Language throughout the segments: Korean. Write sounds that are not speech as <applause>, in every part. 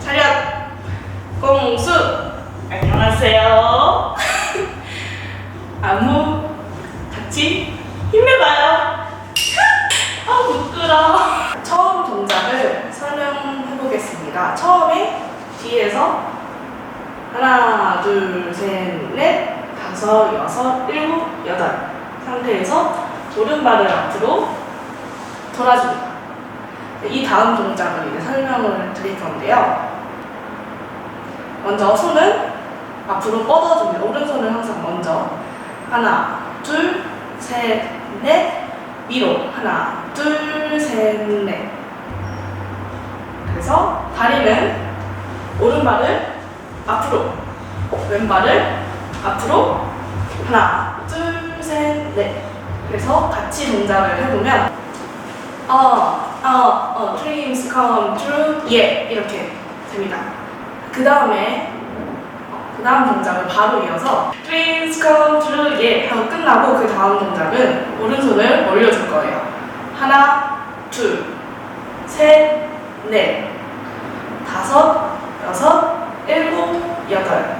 차렷 공수. 안녕하세요. 안무 같이 힘내봐요. 아 부끄러워 처음 동작을 설명해 보겠습니다. 처음에 뒤에서 하나 둘셋넷 다섯 여섯 일곱 여덟 상태에서 오른발을 앞으로 돌아줍니다. 이 다음 동작을 이제 설명을 드릴 건데요. 먼저 손은 앞으로 뻗어줍니다. 오른손을 항상 먼저. 하나, 둘, 셋, 넷. 위로. 하나, 둘, 셋, 넷. 그래서 다리는 오른발을 앞으로 왼발을 앞으로 하나, 둘, 셋, 넷 그래서 같이 동작을 해보면 어, 어, 어, dreams come true, yeah 이렇게 됩니다. 그 다음에 그 다음 동작을 바로 이어서 dreams come true, yeah 하고 끝나고 그 다음 동작은 오른손을 올려줄 거예요. 하나, 둘, 셋, 넷, 다섯, 여섯, 일곱, 여덟.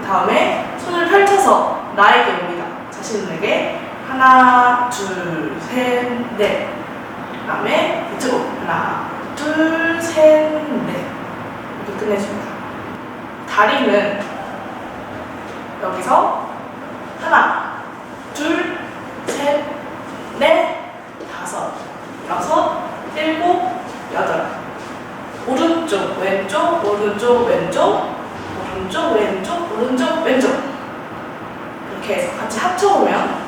그 다음에 손을 펼쳐서 나에게 옵니다. 자신에게 하나, 둘, 셋, 넷. 그 다음에 밑으로 하나, 둘, 셋, 넷 이렇게 끝내줍니다. 다리는 여기서 하나, 둘, 셋, 넷, 다섯, 여섯, 일곱, 여덟 오른쪽, 왼쪽, 오른쪽, 왼쪽, 오른쪽, 왼쪽, 오른쪽, 왼쪽 이렇게 해서 같이 합쳐보면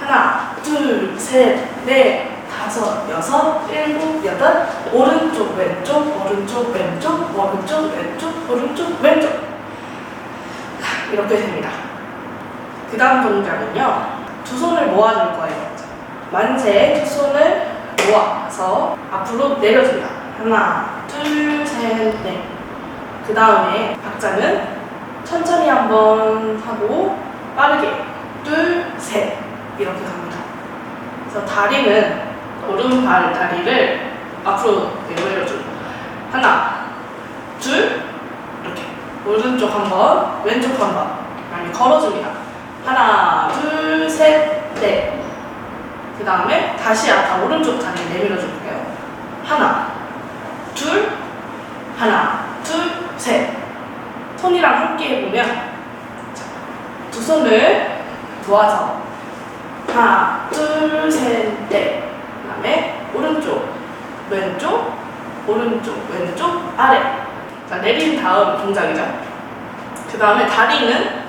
하나, 둘, 셋, 넷, 다섯, 여섯, 일곱, 여덟, 오른쪽, 왼쪽, 오른쪽, 왼쪽, 오른쪽, 왼쪽, 오른쪽, 왼쪽. 이렇게 됩니다. 그 다음 동작은요, 두 손을 모아줄 거예요. 만세, 두 손을 모아서 앞으로 내려줍니다. 하나, 둘, 셋, 넷. 그 다음에 박자는 천천히 한번 하고 빠르게 둘, 셋 이렇게 갑니다. 그래서 다리는 오른발 다리를 앞으로 내밀어주고 하나, 둘 이렇게 오른쪽 한 번, 왼쪽 한번 이렇게 걸어줍니다. 하나, 둘, 셋, 넷. 그 다음에 다시 아까 오른쪽 다리 내밀어줄게요. 하나, 둘, 하나, 둘, 셋. 손이랑 함께 해보면 자, 두 손을 모아서 하나, 둘, 셋, 넷. 그 다음에 오른쪽, 왼쪽, 오른쪽, 왼쪽, 아래. 자, 내린 다음 동작이죠. 그 다음에 다리는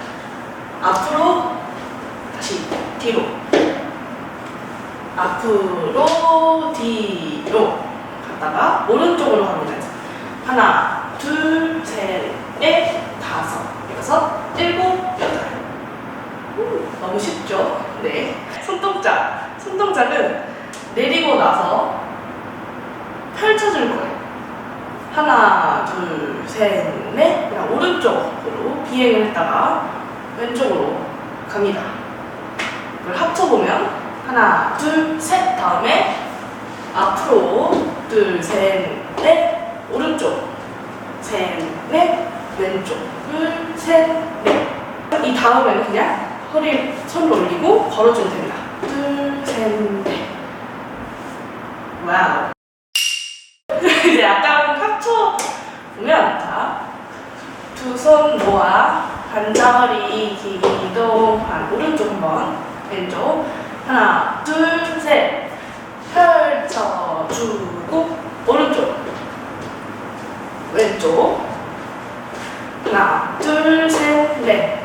앞으로, 다시 뒤로. 앞으로, 뒤로. 갔다가 오른쪽으로 갑니다. 하나, 둘, 셋, 넷, 다섯, 여섯, 일곱, 여덟. 음, 너무 쉽죠? 네. 손동작. 손동작은 내리고 나서 펼쳐줄 거예요. 하나, 둘, 셋, 넷. 그냥 오른쪽으로 비행을 했다가 왼쪽으로 갑니다. 이걸 합쳐보면 하나, 둘, 셋. 다음에 앞으로 둘, 셋, 넷. 오른쪽. 셋, 넷. 왼쪽. 둘, 셋, 넷. 이 다음에는 그냥 허리 손을 올리고 걸어주면 됩니다. 둘, 셋, 넷. 와우. <laughs> 이제 약간 합쳐 보면 자, 두 손 모아 반자리 기동한 오른쪽 한번 왼쪽 하나 둘 셋 펼쳐주고 오른쪽 왼쪽 하나 둘 셋 넷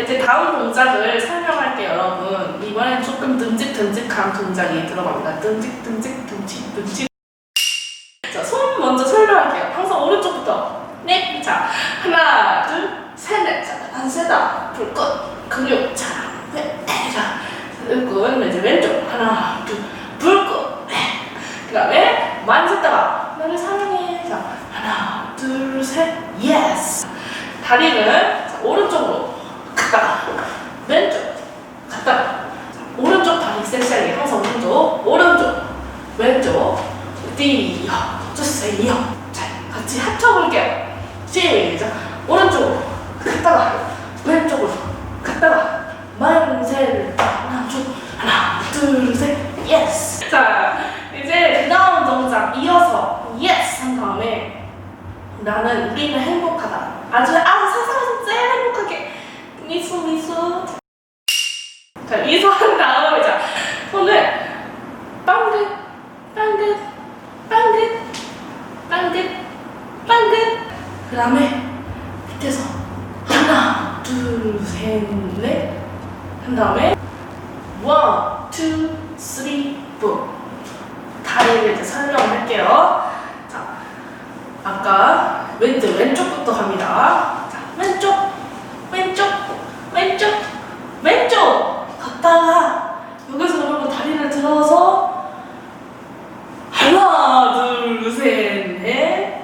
이제 다음 동작을 설명할게요 여러분 이번엔 조금 듬직듬직한 동작이 들어갑니다 듬직 듬직 듬직 자, 손 먼저 설명할게요 항상 오른쪽부터 네, 자 하나 둘 셋 넷 자, 안 세다 불꽃 근육 자, 네, 자 불꽃 이제 왼쪽 하나 둘 불꽃 네. 그 다음에 만졌 다리는 자, 오른쪽으로 갔다가. 왼쪽 갔다가. 자, 오른쪽 다리 섹시하게 항상 오른쪽 오른쪽 왼쪽. 뛰어 주세요. 자 같이 합쳐볼게요. 시작. 오른쪽으로 갔다가. 왼쪽으로 갔다가. 만세를 하나 쭉 하나 둘셋. 예스 자 이제 그 다음 동작 이어서 예스 한 다음에 나는 우리는 행복하다 아주 아주 세상에서 제일 행복하게. 미소 미소. 자 미소 한 다음에 자. 손을 빵긋 빵긋 빵긋 빵긋 빵긋. 그 다음에 밑에서 하나 둘셋넷. 한 다음에 원, 투, 쓰리, 포. 다리를 이제 설명할게요. 자 아까 왼쪽 왼쪽부터 갑니다 자 왼쪽 왼쪽 왼쪽 왼쪽 갔다가 여기서 여러분 다리를 들어서 하나 둘셋넷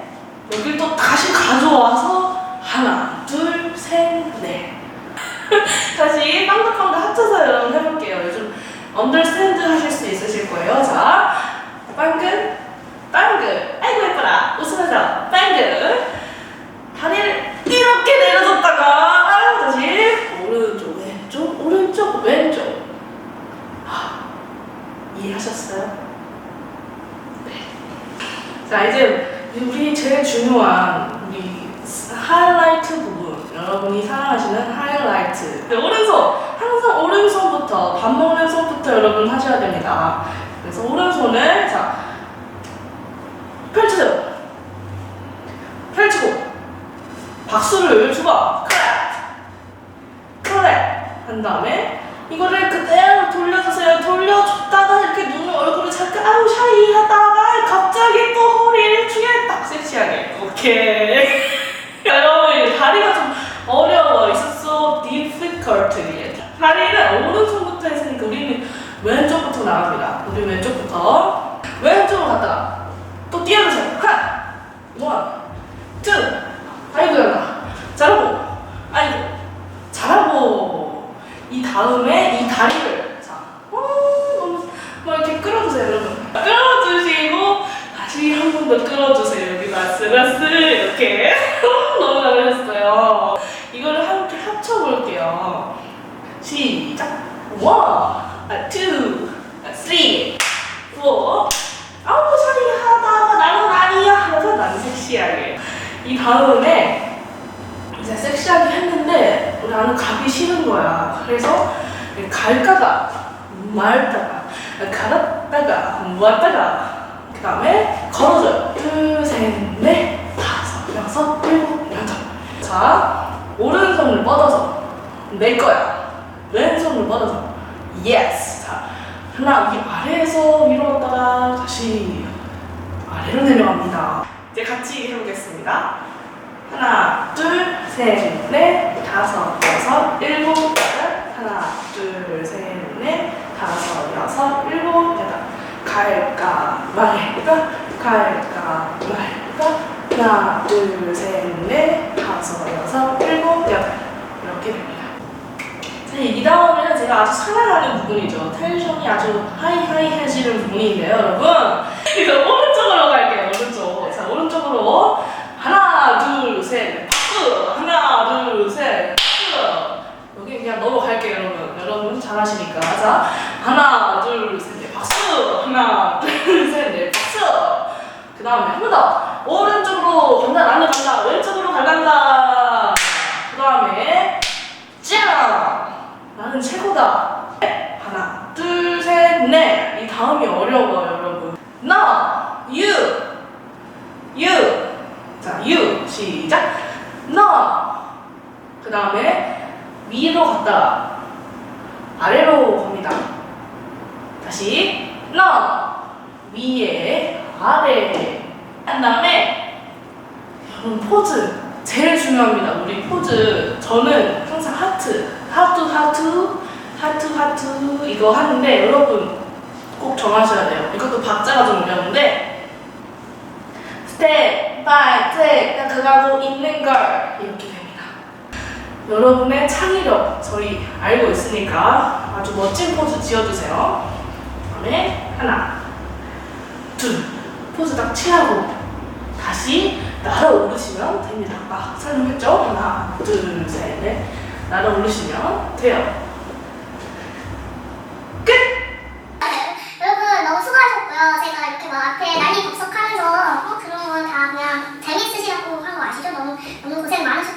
여길 또 다시 가져와서 하나 둘셋넷 다시 빵긋빵긋 합쳐서 여러분 해볼게요 요즘 언더스탠드 하실 수 있으실 거예요 자 빵긋 빵긋 아이고 예뻐라 웃으면서 빵긋 다리를 이렇게 내려줬다가 아유 다시 오른쪽 왼쪽 오른쪽 왼쪽 아, 이해하셨어요? 네. 자 이제 우리 제일 중요한 우리 하이라이트 부분. 여러분이 사랑하시는 하이라이트. 네, 오른손. 항상 오른손부터 밥 먹는 손부터 여러분 하셔야 됩니다. 그래서 오른손을 자 펼치세요. 펼치고 박수를 주고 크랩 크랩 한 다음에 이거를 그대로 오케이 <laughs> 여러분 다리가 좀 어려워. It's so difficult 다리는 오른손부터 했으니까 우리는 왼쪽부터 나갑니다. 우리 왼쪽부터. 왼쪽으로 갔다가 또 뛰어주세요 하나 원, 투 아이고 연아 잘하고. 아이고 잘하고. 이 다음에 이 다리를. 자 어, 너무 뭐 이렇게 끌어주세요 여러분. 끌어주시고 다시 한 번 더 끌어주세요 라스라스 이렇게 너무 잘하셨어요. 이거를 함께 합쳐볼게요. 시작. 원, 아, 투, 아, 쓰리, 포 아우 소리 하다가 나는 아니야. 하면서 나는 섹시하게 이 다음에 이제 섹시하게 했는데 나는 가기 싫은 거야. 그래서 갈까가 말다가 갈았다가 모았다가 그 다음에 걸어줘요. 둘 셋 넷 다섯. 여섯 일곱 여덟. 자 오른손을 뻗어서 낼 거야. 왼손을 뻗어서 예스 자 하나 위 아래에서 위로 왔다가 다시 아래로 내려갑니다. 이제 같이 해보겠습니다. 하나, 둘, 셋, 넷, 다섯, 여섯, 일곱, 여덟. 하나, 둘, 셋, 넷, 다섯, 여섯, 일곱, 여덟. 갈까 말까, 갈까 말까. 하나, 둘, 셋, 넷, 다섯, 여섯, 일곱, 여덟. 이렇게 됩니다. 자, 이 다음에는 제가 아주 사랑하는 부분이죠. 텐션이 아주 하이하이해지는 부분인데요, 여러분. 이제 오른쪽으로 갈게요, 오른쪽. 자, 오른쪽으로. 하나, 둘, 셋, 박수! 하나, 둘, 셋, 박수! 여기 그냥 넘어갈게요, 여러분. 여러분 잘하시니까. 자, 하나, 둘, 셋, 넷, 박수! 하나, 둘, 셋, 넷, 박수! 그 다음에 한 번 더. 오른쪽으로 간다, 나는 간다. 왼쪽으로 갈간다. 그 다음에, 짱! 나는 최고다. 하나, 둘, 셋, 넷. 이 다음이 어려워요, 여러분. 나, you, you. 자, you 시작. 너. 그 다음에 위로 갔다가 아래로 갑니다. 다시 너 위에 아래 한 다음에 여러분 포즈 제일 중요합니다. 우리 포즈 저는 항상 하트 하트 하트 하트 하트 이거 하는데 여러분 꼭 정하셔야 돼요. 이것도 박자가 좀 어려운데 스텝 바이 스텝 그가고 있는 걸 이렇게 됩니다. 여러분의 창의력 저희 알고 있으니까 아주 멋진 포즈 지어주세요. 다음에 하나, 둘, 포즈 딱 취하고 다시 날아오르시면 됩니다. 아, 설명했죠? 하나, 둘, 셋, 넷. 날아오르시면 돼요. 끝! 여러분 너무 수고하셨고요. 제가 이렇게 막 앞에 난리 법석하면서 어, 그런 거다 그냥 재밌으시라고 한 거 아시죠? 너무 너무 고생 많으셨고